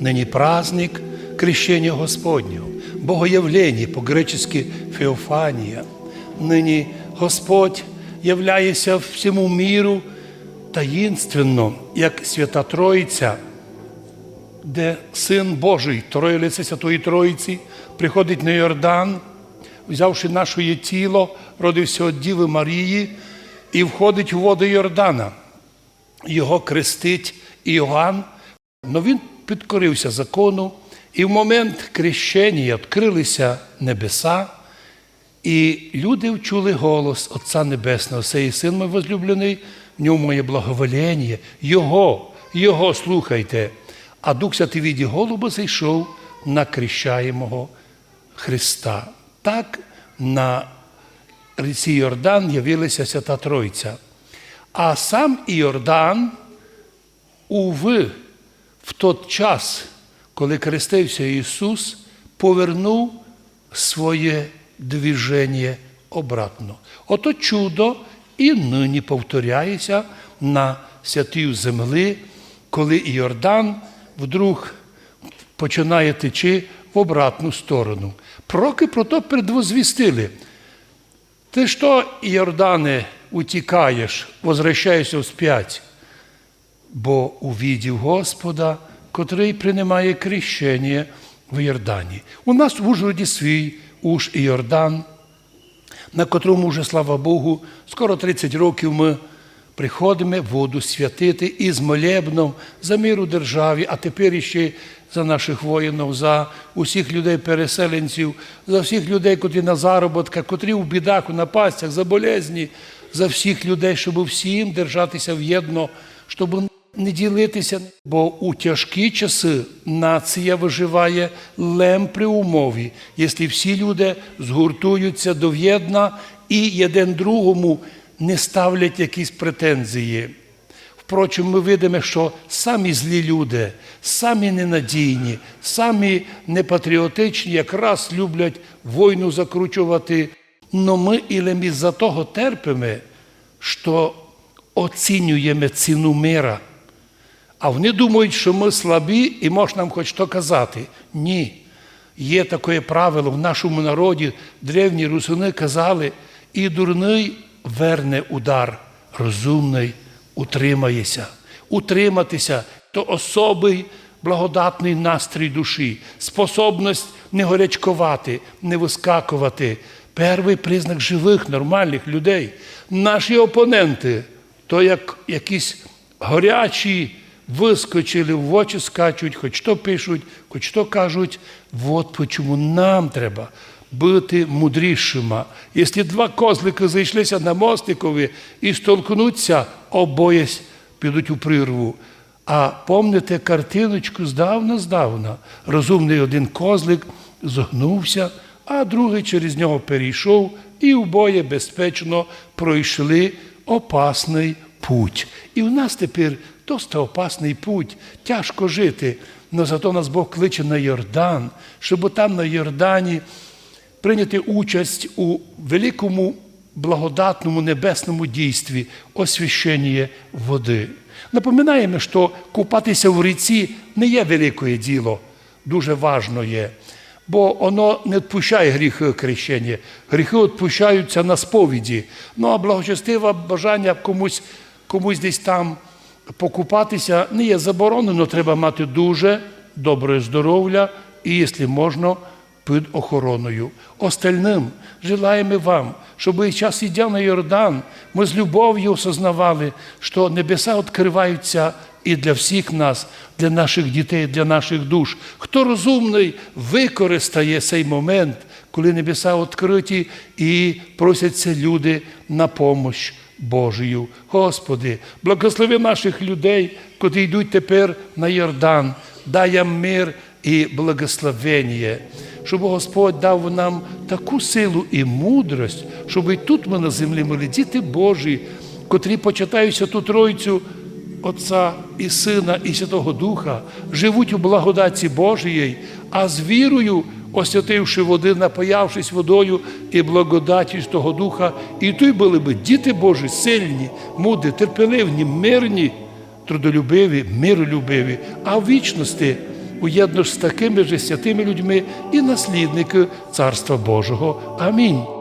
нині праздник крещення Господнього, Богоявлення, по-гречески Феофанія. Нині Господь являється всьому міру таїнственно, як Свята Троїця, де Син Божий, Троїлице Святої Троїці, приходить на Йордан, взявши наше тіло, родився від Діви Марії і входить у воду Йордана. Його крестить Іоанн, але він підкорився закону, і в момент крещення відкрилися небеса, і люди вчули голос Отця Небесного, сей син мій возлюблений, в ньому моє благоволення, Його, Його слухайте. А Дух Святий віді голуба зайшов на крещаємого Христа. Так на ріці Йордан явилася Свята Тройця. А сам Іордан, уви, в той час, коли крестився Ісус, повернув своє движення обратно. Ото чудо і нині повторяється на святій землі, коли Іордан вдруг починає течи в обратну сторону. Пророки про то предвозвістили. Ти що, Іордане, утікаєш, возвращаєшся вспять? Бо увідів Господа, котрий приймає крещення в Йордані. У нас в Ужгороді свій уж Іордан, на котрому вже, слава Богу, скоро 30 років ми приходимо воду святити із молебном за мир у державі, а тепер іще за наших воїнів, за усіх людей-переселенців, за всіх людей, котрі на заробітках, котрі в бідах, у напастях, за болезні, за всіх людей, щоб всім держатися в'єдно, щоб не ділитися. Бо у тяжкі часи нація виживає лем при умові, якщо всі люди згуртуються до в'єдна і один другому не ставлять якісь претензії. Впрочем, ми видимо, що самі злі люди, самі ненадійні, самі непатріотичні якраз люблять війну закручувати. Но ми ілем із-за того терпимо, що оцінюємо ціну мира. А вони думають, що ми слабі і можна нам хоч що казати. Ні. Є таке правило в нашому народі, древні русини казали, і дурний верне удар, розумний утримається. Утриматися то особий благодатний настрій душі, способність не горячкувати, не вискакувати. Перший признак живих, нормальних людей. Наші опоненти, то як якісь горячі вискочили в очі, скачуть, хоч що пишуть, хоч що кажуть. От чому нам треба бути мудрішими. Якщо два козлики зайшлися на мостикові і столкнуться, обоє підуть у прірву. А помните картиночку здавна-здавна. Розумний один козлик зогнувся, а другий через нього перейшов, і обоє безпечно пройшли опасний путь. І в нас тепер досить опасний путь, тяжко жити. але зато нас Бог кличе на Йордан, щоб там на Йордані прийняти участь у великому благодатному небесному дійстві освящення води. Напоминаємо, що купатися в ріці не є велике діло, дуже важно є, бо воно не відпущає гріхи крещення. Гріхи відпущаються на сповіді. Ну а благочестиве бажання комусь, комусь десь там покупатися не є заборонено, треба мати дуже добре здоров'я і, якщо можна, під охороною. Остальним желаємо вам, щоб і час ідя на Йордан, ми з любов'ю осознавали, що небеса відкриваються і для всіх нас, для наших дітей, для наших душ. Хто розумний, використає цей момент, коли небеса відкриті і просяться люди на помощь. Божою. Господи, благослови наших людей, котрі йдуть тепер на Йордан, дай їм мир і благословення, щоб Господь дав нам таку силу і мудрость, щоб і тут ми на землі мали діти Божі, котрі почитають Святу Тройцю Отця і Сина, і Святого Духа, живуть у благодаті Божої, а з вірою освятивши води, напаявшись водою і благодаті того Духа, і той були би діти Божі, сильні, мудрі, терпеливні, мирні, трудолюбиві, миролюбиві, а в вічності уєдно з такими же святими людьми і наслідники Царства Божого. Амінь.